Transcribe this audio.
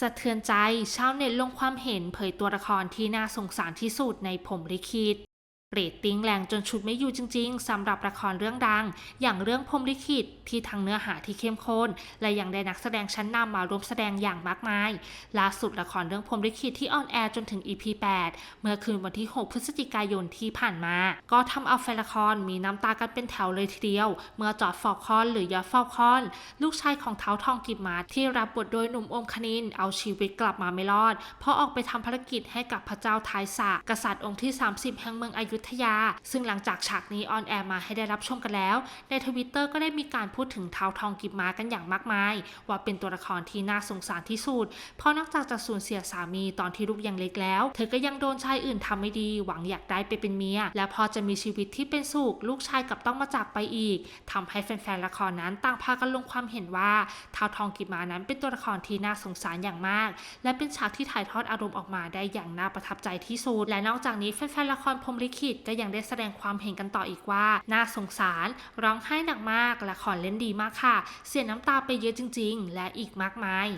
สะเทือนใจชาวเน็ตลงความเห็นเผยตัวละครที่น่าสงสารที่สุดในผมลิขิต เรตติ้งแรงจนชุดไม่อยู่จริง ๆสำหรับละครเรื่องดัง อย่างเรื่องพรมลิขิตที่ทั้งเนื้อหาที่เข้มข้น และยังได้นักแสดงชั้นนำมาร่วมแสดงอย่างมากมาย ล่าสุดละครเรื่องพรมลิขิตที่ออนแอร์จนถึง EP 8 เมื่อคืนวันที่ 6 พฤศจิกายนที่ผ่านมา ก็ทำเอาแฟนละครมีน้ำตากันเป็นแถวเลยทีเดียว เมื่อจอดฟอลคอน หรือยอดฟอลคอน ลูกชายของเท้าทองกิบมาที่รับบทโดยหนุ่มอมคณินเอาชีวิตกลับมาไม่รอด เพราะออกไปทำภารกิจให้กับพระเจ้าทายสะกษัตริย์องค์ที่ 30 แห่งเมืองอยุธยา ซึ่งหลังจากฉากนี้ออนแอร์มาให้ได้รับชมกันแล้ว ในทวิตเตอร์ก็ได้มีการพูดถึงเท้าทองกิบมากันอย่างมากมาย ว่าเป็นตัวละครที่น่าสงสารที่สุด เพราะนอกจากจะสูญเสียสามีตอนที่ลูกยังเล็กแล้ว เธอก็ยังโดนชายอื่นทำไม่ดี หวังอยากได้ไปเป็นเมีย และพอจะมีชีวิตที่เป็นสุขลูกชายกับต้องมาจากไปอีกทำให้แฟนๆละครนั้นต่างพากันลงความเห็นว่าท้าวทองกิบมานั้นเป็นตัวละครที่น่าสงสารอย่างมาก และเป็นฉากที่ถ่ายทอดอารมณ์ออกมาได้อย่างน่าประทับใจที่สุด และนอกจากนี้แฟนๆละครพรมลิขิตก็ยังได้แสดงความเห็นกันต่ออีกว่า น่าสงสาร ร้องไห้หนักมากละครเล่นดีมากค่ะ เสียน้ำตาไปเยอะจริง ๆ และอีกมากมาย